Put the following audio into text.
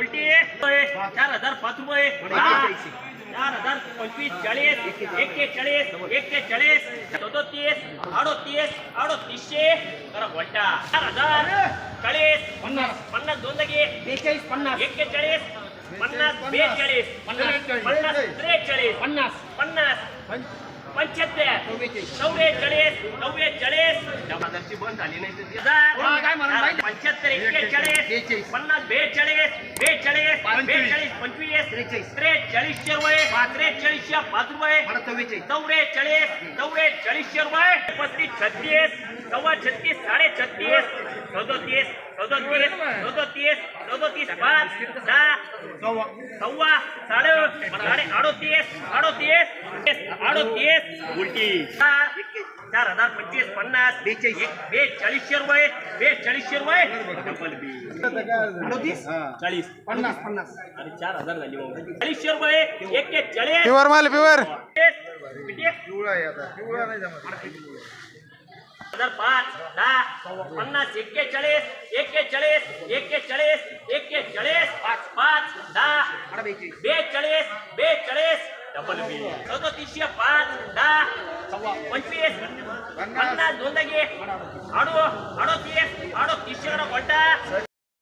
उलटी चार हजार पाच रुपये. चार हजार पंचवीस चाळीस एक्केचाळीस एक्केचाळीस सदोतीस अडोतीस अडोतीसशे. करा उलटा. चार हजार चाळीस पन्नास. पन्नास दोन लगे बेचाळीस पन्नास. एक्केचाळीस पन्नास बेचाळीस पन्नास. पन्नास त्रेचाळीस पन्नास. पन्नास पंच्याहत्तर चौवेचाळीस. चव्वेचाळीस बाजारची बंद झाली नाही तर? पंच्याहत्तर एक्केचाळीस. पन्नास. बेचाळीस पंचवीस त्रेचाळीस. त्रेचाळीसशे रुपये त्रेचाळीसशे पाच रुपये चव्वेचाळीस. चौवेचाळीस चौवेचाळीसशे रुपये पस्तीस छत्तीस सव्वा छत्तीस साडे छत्तीस सदोतीस सदोतीस सदोतीस सदोतीस पाच दहा सव्वा सव्वा साडे साडे अडोतीस अडोतीस अडोतीस. उलटी. चार चार हजार पंचवीस पन्नास. बेचाळीस. एक- बेचाळीसशे रुपये बेचाळीसशे रुपये डबल बी. अडोतीस? चाळीस. पन्नास पन्नास. आणि चार हजार झाली मग चाळीसशे रुपये एक्केचाळीस प्युअर माल प्युअर हजार पाच दहा पन्नास एक्केचाळीस एक्केचाळीस एक्केचाळीस एक्केचाळीस पाच पाच दहा मला बेचाळीस बेचाळीस बेचाळीस डबल बी सदोतीसशे पाच दहा पंचवीस पन्नास दोन लगे अडो अडोतीस अडोतीसशे वर कोणता